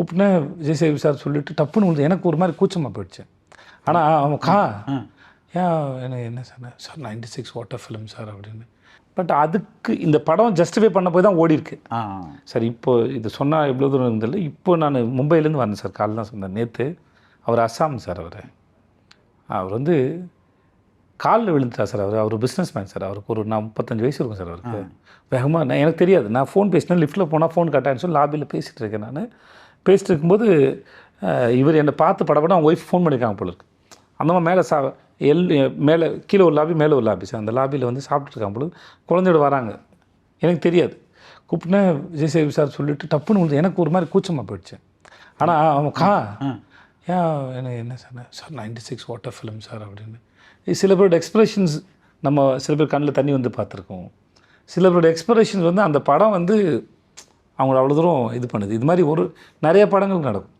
கூப்பிட்டேன் விஜய் சேவி சார் சொல்லிட்டு டப்புன்னு விழுந்து எனக்கு ஒரு மாதிரி கூச்சமாக போயிடுச்சு. ஆனால் அவன் கா ஏன் எனக்கு என்ன sir sir ninety six water film sir அப்படின்னு. பட் அதுக்கு இந்த படம் ஜஸ்டிஃபை பண்ண போய் தான் ஓடி இருக்கு. ஆ. சார் இப்போ இது சொன்னால் எவ்வளோ தூரம் இருந்தில்ல இப்போ நான் மும்பையிலேருந்து வந்தேன் சார் காலைல தான் சொன்னேன் நேற்று அவர் அஸ்ஸாம் சார் அவர். அவர் வந்து காலில் விழுந்துட்டா சார் அவர். அவர் பிஸ்னஸ் மேன் சார். அவருக்கு ஒரு நான் முப்பத்தஞ்சு வயசு இருக்கும் சார் அவருக்கு. வேகமாக நான் எனக்கு தெரியாது. நான் ஃபோன் பேசினேன் லிஃப்ட்டில் போனால் ஃபோன் கட்டாயின்னு சொல்லி லாபியில் பேசிகிட்டு இருக்கேன் நான். பேசிட்டு இருக்கும்போது இவர் என்னை பார்த்து படப்பட அவங்க ஒய்ஃப் ஃபோன் பண்ணியிருக்காங்க போல இருக்கு. அந்த மாதிரி மேலே சா எல் மேலே கீழே ஒரு லாபி மேலே ஒரு லாபி சார் அந்த லாபியில் வந்து சாப்பிட்டுட்டு இருக்காங்க பொழுது குழந்தையோட வராங்க. எனக்கு தெரியாது. கூப்பிட்டேன் விஜய் சார் சொல்லிட்டு டப்புன்னு எனக்கு ஒரு மாதிரி கூச்சமாக போயிடுச்சு. ஆனால் அவன் கா ஏன் எனக்கு என்ன sir sir ninety six water film sir அப்படின்னு. சில பேரோட எக்ஸ்பிரஷன்ஸ் நம்ம சில பேர் கண்ணில் தண்ணி வந்து பார்த்துருக்கோம். சில பேரோட எக்ஸ்பிரஷன்ஸ் வந்து அந்த படம் வந்து அவங்கள அவ்வளோ தூரம் இது பண்ணுது. இது மாதிரி ஒரு நிறைய படங்கள் நடக்கும்.